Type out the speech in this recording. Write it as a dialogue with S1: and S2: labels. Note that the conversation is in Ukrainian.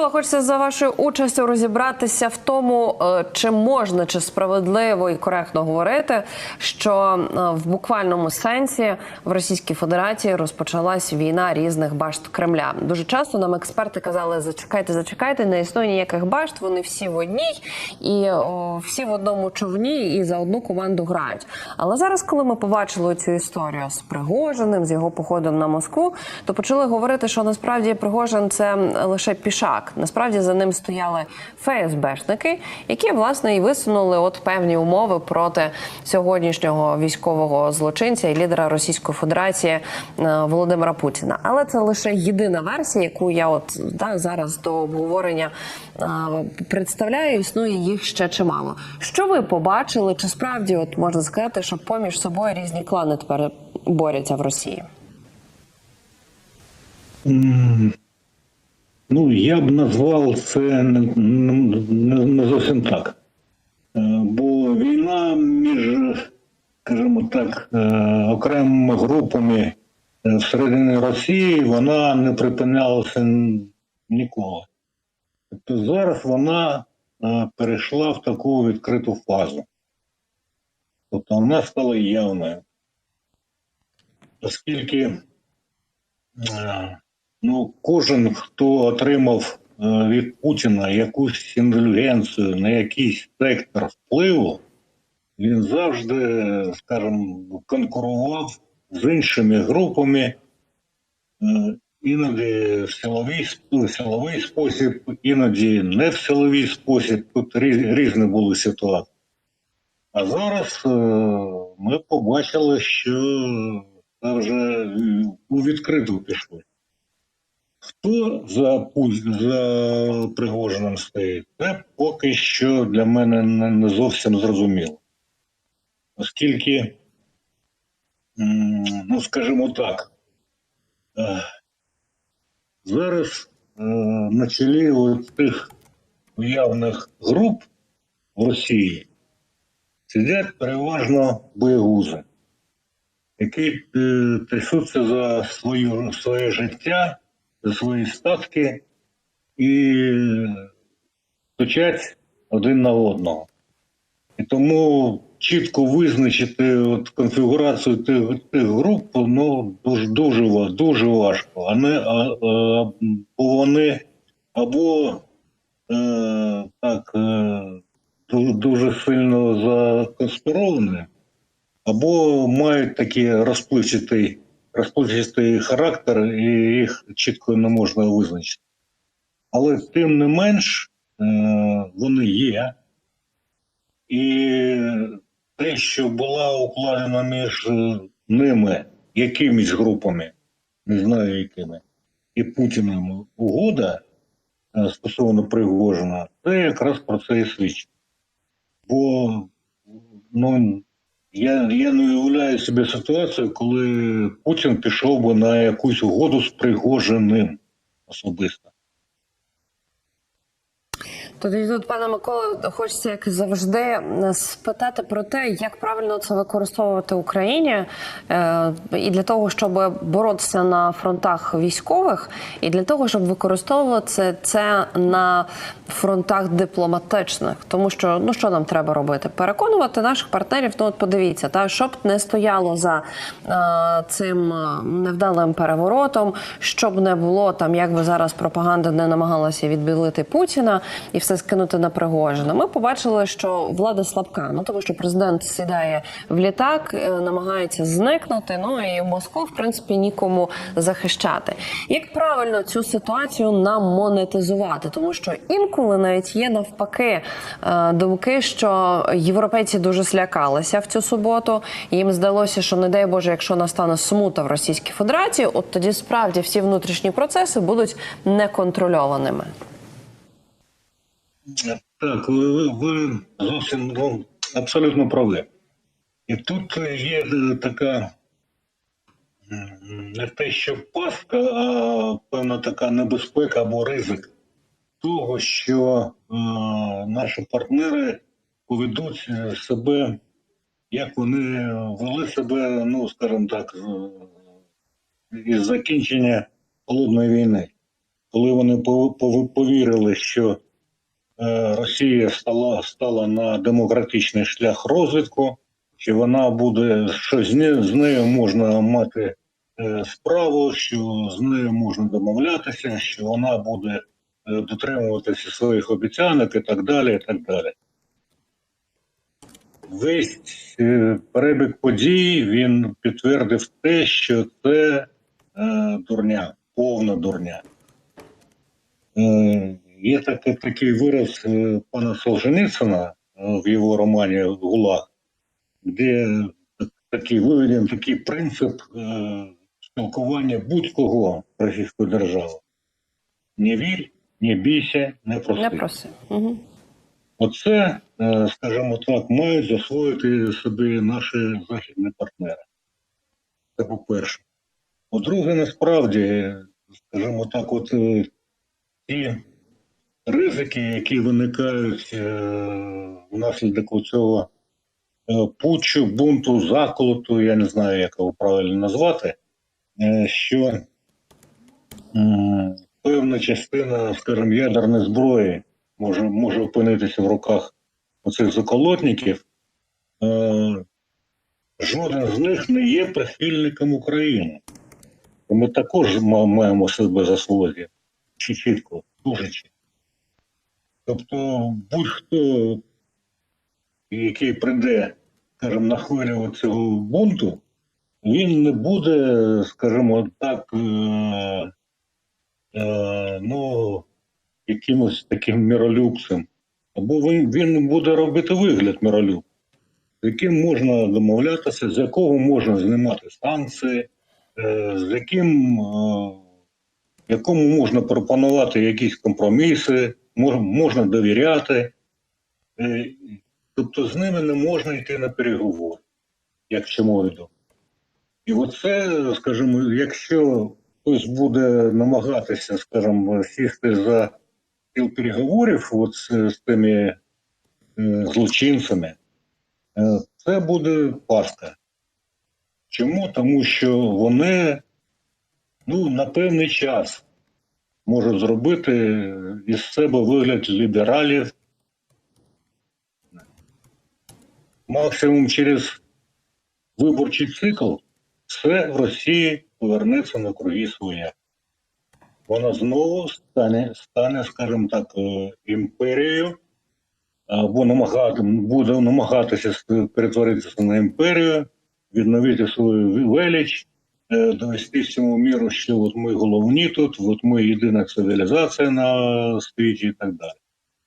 S1: Микола, хочеться за вашою участю розібратися в тому, е, чи можна, чи справедливо і коректно говорити, що е, в буквальному сенсі в Російській Федерації розпочалась війна різних башт Кремля. Дуже часто нам експерти казали: зачекайте, зачекайте, не існує ніяких башт, вони всі в одній і о, всі в одному човні і за одну команду грають. Але зараз, коли ми побачили цю історію з Пригожиним, з його походом на Москву, то почали говорити, що насправді Пригожин це лише пішак. Насправді за ним стояли ФСБшники, які власне і висунули от певні умови проти сьогоднішнього військового злочинця і лідера Російської Федерації е, Володимира Путіна. Але це лише єдина версія, яку я от да, зараз до обговорення е, представляю. Існує їх ще чимало. Що ви побачили? Чи справді от можна сказати, що поміж собою різні клани тепер борються в Росії?
S2: Ну, я б назвав це не, зовсім так. Е, Бо війна між, скажімо так, е, окремими групами е, всередині Росії вона не припинялася ніколи. Тобто зараз вона перейшла в таку відкриту фазу. Тобто вона стала явною. Оскільки Ну, кожен, хто отримав е, від Путіна якусь індульгенцію на якийсь сектор впливу, він завжди, скажімо, конкурував з іншими групами, е, іноді в силовий, в силовий спосіб, іноді не в силовий спосіб. Тут різні були ситуації. А зараз е, ми побачили, що це вже у відкриту пішло. Хто за за Пригожиним стоїть? Це поки що для мене не, зовсім зрозуміло. Оскільки, ну скажімо так, е, зараз е, на чолі тих уявних груп в Росії сидять переважно боєгузи, які е, трясуться за свою, своє життя свої статки і стучать один на одного. І тому чітко визначити от конфігурацію тих, тих груп ну, дуже, дуже, дуже важко. А не, а, а, бо вони або е, так, е, дуже сильно законспіровані, або мають такий розпливчатий розпливчастий характер, і їх чітко не можна визначити. Але тим не менш, е, вони є. І те, що була укладена між е, ними якимись групами, не знаю якими, і Путіним угода е, стосовно Пригожина, це якраз про це і свідчить. Бо ну, я, я не уявляю собі ситуацію, коли Путін пішов би на якусь угоду з Пригожиним особисто.
S1: Тоді тут, пане Микола, хочеться, як завжди, спитати про те, як правильно це використовувати Україні е, і для того, щоб боротися на фронтах військових, і для того, щоб використовувати це на фронтах дипломатичних. Тому що ну що нам треба робити? Переконувати наших партнерів. Ну от подивіться, та щоб не стояло за е, цим е, невдалим переворотом, щоб не було там, як би зараз пропаганда не намагалася відбілити Путіна і все скинути на Пригожина. Ми побачили, що влада слабка. Ну тому що президент сідає в літак, е, намагається зникнути. Ну і Москву, в принципі, нікому захищати. Як правильно цю ситуацію нам монетизувати? Тому що інколи навіть є навпаки е, думки, що європейці дуже злякалися в цю суботу. Їм здалося, що не дай Боже, якщо настане смута в Російській Федерації, от тоді справді всі внутрішні процеси будуть неконтрольованими.
S2: Так, ви, ви, зовсім ну, абсолютно праві. І тут є е, така не те, що пастка, а певна така небезпека або ризик того, що е, наші партнери поведуть е, себе, як вони вели себе, ну, скажімо так, із закінчення холодної війни. коли вони пов- пов- повірили, що е, Росія стала, стала на демократичний шлях розвитку, що вона буде, що з, не, з нею можна мати е, справу, що з нею можна домовлятися, що вона буде е, дотримуватися своїх обіцянок і так далі. І так далі. Весь е, перебіг подій він підтвердив те, що це е, дурня, повна дурня. Є таки, такий вираз е, пана Солженіцина е, в його романі Гулаг, де такий виведений такий принцип е, спілкування будь-кого російської держави. Не вір, не бійся, не проси.
S1: Не проси. Угу.
S2: Оце, скажімо так, мають засвоїти собі наші західні партнери. Це по-перше. По-друге, насправді, скажімо так, от ті ризики, які виникають е, внаслідок цього е, путчу, бунту, заколоту, я не знаю, як його правильно назвати, е, що певна частина, скажімо, ядерної зброї може, може опинитися в руках оцих заколотників. Жоден з них не є прихильником України. Ми також маємо себе чи чітко, дуже чітко. Тобто будь-хто, який прийде, скажімо, на хвилю цього бунту, він не буде, скажімо так, е, е, ну, якимось таким миролюбцем. Або він, він буде робити вигляд миролюб, з яким можна домовлятися, з якого можна знімати санкції, е, з яким е, якому можна пропонувати якісь компроміси, можна довіряти. Е, тобто з ними не можна йти на переговори, якщо йде. І оце, скажімо, якщо хтось буде намагатися, скажімо, сісти за стіл переговорів от з, з тими е, злочинцями, е, це буде пастка. Чому? Тому що вони ну, на певний час можуть зробити із себе вигляд лібералів. Максимум через виборчий цикл все в Росії повернеться на круги своя. Вона знову стане, стане скажімо так, е, імперією, або намагати, буде намагатися перетворитися на імперію, відновити свою велич, довести цьому міру, що от ми головні тут, от ми єдина цивілізація на світі і так далі.